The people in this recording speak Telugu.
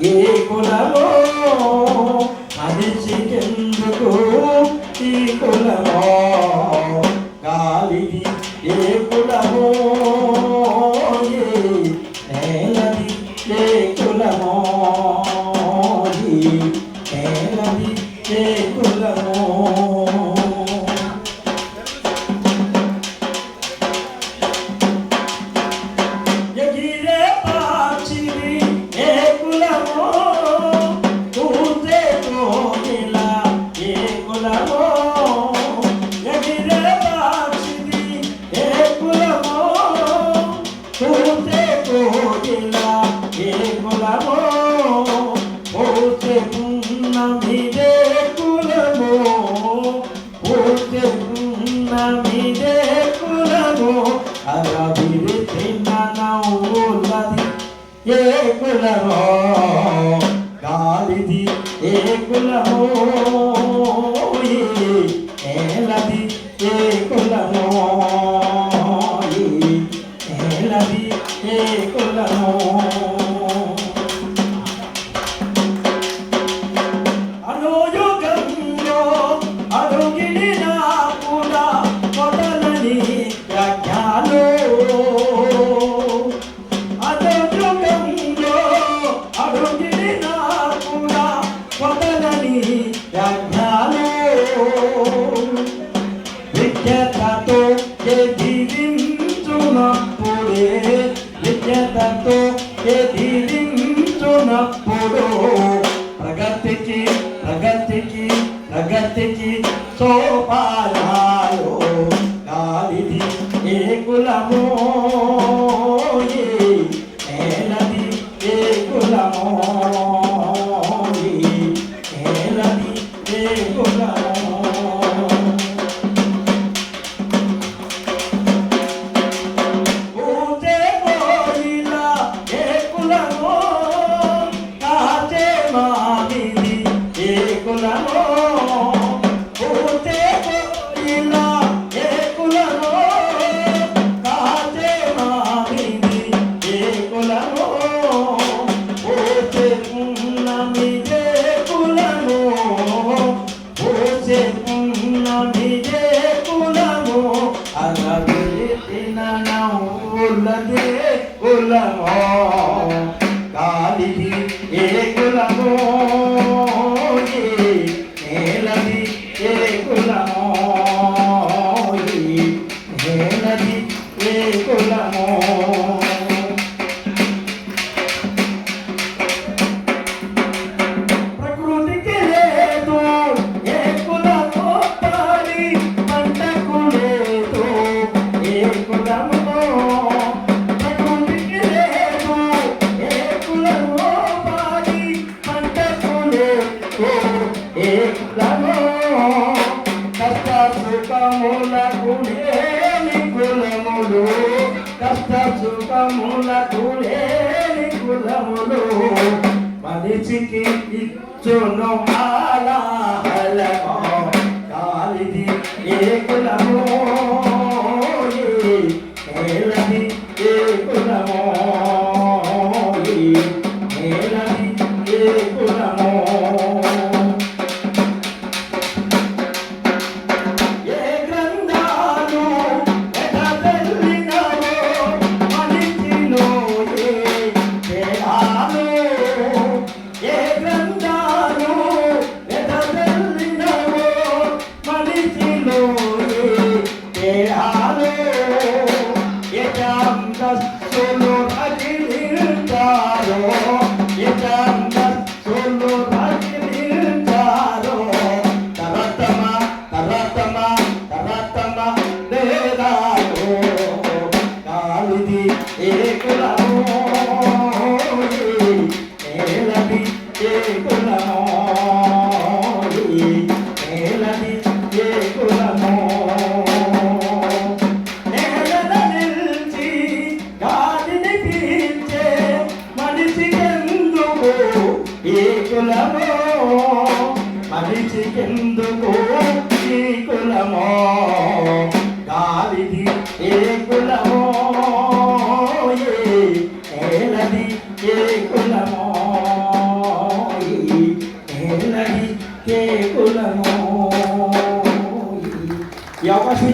ఏ కులమో అది చికెందుకు ఈ కులమో గాలిది ఏ కులమో ఏ నేలది ఏ కులమో ఈ నేలది ఏ కులమో పోతే ఉన్నమిదే కులమో. పోతే ఉన్నమిదే కులమో. నవ్వులది ఏ కులమో? గాలిది ఏ కులమో? విద్యతతో ఎదిరించునప్పుడే విద్యతతో ఎదిరించునప్పుడు ప్రగతికి ప్రగతికి ప్రగతికి ఏ కులమో నేలది ఏ కులమో నేలది ఏ కులమో. కులమో సుఖములకు లేని కులములు? కష్ట సుఖములకు లేని కులములు? మనిషికి ఇచ్చును ఆలాహలమో గాలిది ఏ కులమో? ఏ ఏ కులమో? కులమో? మనిషికెందుకు ఈ కులమో? గాలిది ఏ కులమో? ఏ నేలది ఏ కులమో?